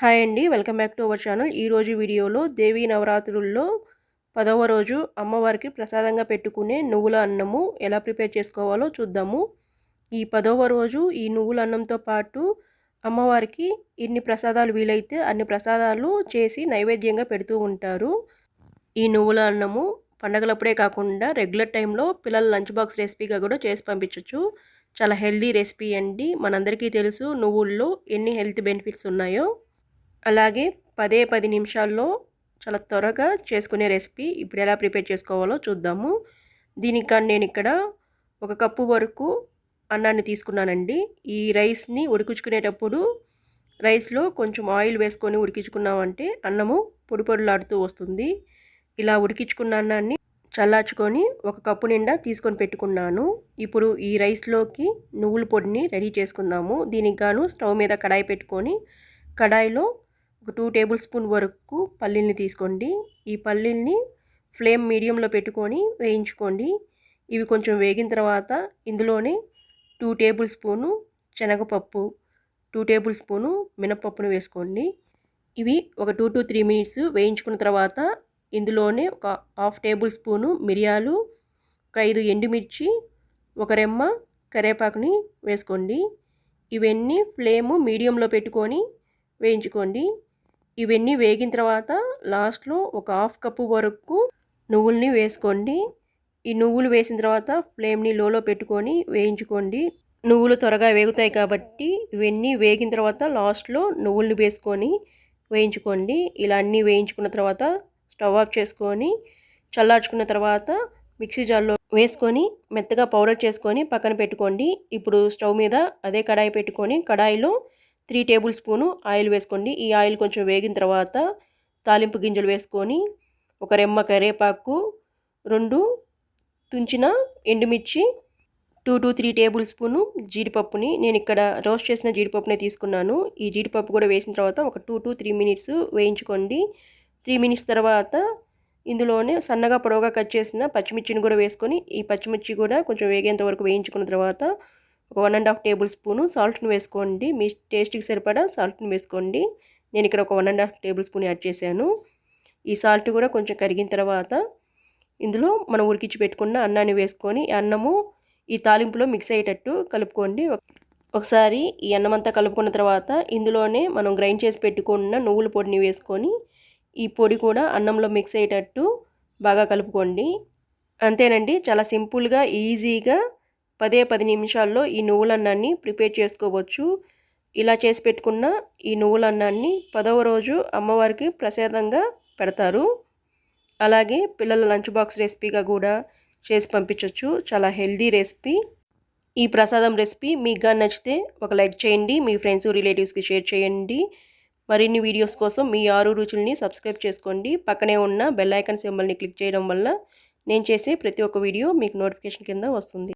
Hi అండి. Welcome back to our channel. ఈరోజు వీడియోలో దేవీ నవరాత్రుల్లో పదవ రోజు అమ్మవారికి ప్రసాదంగా పెట్టుకునే నువ్వుల అన్నము ఎలా ప్రిపేర్ చేసుకోవాలో చూద్దాము. ఈ పదవ రోజు ఈ నువ్వుల అన్నంతో పాటు అమ్మవారికి ఎన్ని ప్రసాదాలు వీలైతే అన్ని ప్రసాదాలు చేసి నైవేద్యంగా పెడుతూ ఉంటారు. ఈ నువ్వుల అన్నము పండగలప్పుడే కాకుండా రెగ్యులర్ టైంలో పిల్లల లంచ్ బాక్స్ రెసిపీగా కూడా చేసి పంపించవచ్చు చాలా హెల్దీ రెసిపీ అండి. మనందరికీ తెలుసు నువ్వుల్లో ఎన్ని హెల్త్ బెనిఫిట్స్ ఉన్నాయో. అలాగే పదే పది నిమిషాల్లో చాలా త్వరగా చేసుకునే రెసిపీ ఇప్పుడు ఎలా ప్రిపేర్ చేసుకోవాలో చూద్దాము. దీనికని నేను ఇక్కడ ఒక కప్పు వరకు అన్నాన్ని తీసుకున్నానండి. ఈ రైస్ని ఉడికించుకునేటప్పుడు రైస్లో కొంచెం ఆయిల్ వేసుకొని ఉడికించుకున్నామంటే అన్నము పొడి పొడిలాడుతూ వస్తుంది. ఇలా ఉడికించుకున్న అన్నాన్ని చల్లార్చుకొని ఒక కప్పు నిండా తీసుకొని పెట్టుకున్నాను. ఇప్పుడు ఈ రైస్లోకి నువ్వుల పొడిని రెడీ చేసుకుందాము. దీనికి గాను స్టవ్ మీద కడాయి పెట్టుకొని కడాయిలో ఒక టూ టేబుల్ స్పూన్ వరకు పల్లీల్ని తీసుకోండి. ఈ పల్లీల్ని ఫ్లేమ్ మీడియంలో పెట్టుకొని వేయించుకోండి. ఇవి కొంచెం వేగిన తర్వాత ఇందులోనే టూ టేబుల్ స్పూను శనగపప్పు టూ టేబుల్ స్పూను మినపప్పును వేసుకోండి. ఇవి ఒక టూ టు త్రీ మినిట్స్ వేయించుకున్న తర్వాత ఇందులోనే ఒక హాఫ్ టేబుల్ స్పూను మిరియాలు ఒక ఐదు ఎండుమిర్చి ఒక రెమ్మ కరివేపాకుని వేసుకోండి. ఇవన్నీ ఫ్లేము మీడియంలో పెట్టుకొని వేయించుకోండి. ఇవన్నీ వేగిన తర్వాత లాస్ట్లో ఒక హాఫ్ కప్పు వరకు నువ్వుల్ని వేసుకోండి. ఈ నువ్వులు వేసిన తర్వాత ఫ్లేమ్ని లోలో పెట్టుకొని వేయించుకోండి. నువ్వులు త్వరగా వేగుతాయి కాబట్టి ఇవన్నీ వేగిన తర్వాత లాస్ట్లో నువ్వుల్ని వేసుకొని వేయించుకోండి. ఇలా అన్నీ వేయించుకున్న తర్వాత స్టవ్ ఆఫ్ చేసుకొని చల్లార్చుకున్న తర్వాత మిక్సీ జార్లో వేసుకొని మెత్తగా పౌడర్ చేసుకొని పక్కన పెట్టుకోండి. ఇప్పుడు స్టవ్ మీద అదే కడాయి పెట్టుకొని కడాయిలో త్రీ టేబుల్ స్పూను ఆయిల్ వేసుకోండి. ఈ ఆయిల్ కొంచెం వేగిన తర్వాత తాలింపు గింజలు వేసుకొని ఒక రెమ్మ కరివేపాకు రెండు తుంచిన ఎండుమిర్చి two to three tablespoon జీడిపప్పుని నేను ఇక్కడ రోస్ట్ చేసిన జీడిపప్పునే తీసుకున్నాను. ఈ జీడిపప్పు కూడా వేసిన తర్వాత ఒక టూ టు త్రీ మినిట్స్ వేయించుకోండి. త్రీ మినిట్స్ తర్వాత ఇందులోనే సన్నగా పొడవుగా కట్ చేసిన పచ్చిమిర్చిని కూడా వేసుకొని ఈ పచ్చిమిర్చి కూడా కొంచెం వేగేంత వరకు వేయించుకున్న తర్వాత one and half tablespoon సాల్ట్ని వేసుకోండి. మీ టేస్ట్కి సరిపడా సాల్ట్ని వేసుకోండి. నేను ఇక్కడ ఒక one and half tablespoon add చేశాను. ఈ సాల్ట్ కూడా కొంచెం కరిగిన తర్వాత ఇందులో మనం ఉడికించి పెట్టుకున్న అన్నాన్ని వేసుకొని అన్నము ఈ తాలింపులో మిక్స్ అయ్యేటట్టు కలుపుకోండి. ఒకసారి ఈ అన్నం అంతా కలుపుకున్న తర్వాత ఇందులోనే మనం గ్రైండ్ చేసి పెట్టుకున్న నువ్వుల పొడిని వేసుకొని ఈ పొడి కూడా అన్నంలో మిక్స్ అయ్యేటట్టు బాగా కలుపుకోండి. అంతేనండి. చాలా సింపుల్గా ఈజీగా పదే పది నిమిషాల్లో ఈ నువ్వులన్నాన్ని ప్రిపేర్ చేసుకోవచ్చు. ఇలా చేసి పెట్టుకున్న ఈ నువ్వులన్నాన్ని పదవ రోజు అమ్మవారికి ప్రసాదంగా పెడతారు. అలాగే పిల్లల లంచ్ బాక్స్ రెసిపీగా కూడా చేసి పంపించవచ్చు చాలా హెల్దీ రెసిపీ. ఈ ప్రసాదం రెసిపీ మీకు నచ్చితే ఒక లైక్ చేయండి మీ ఫ్రెండ్స్ రిలేటివ్స్కి షేర్ చేయండి. మరిన్ని వీడియోస్ కోసం మీ ఆరు రుచుల్ని సబ్స్క్రైబ్ చేసుకోండి. పక్కనే ఉన్న బెల్ ఐకాన్ సింబల్ని క్లిక్ చేయడం వల్ల నేను చేసే ప్రతి ఒక్క వీడియో మీకు నోటిఫికేషన్ కింద వస్తుంది.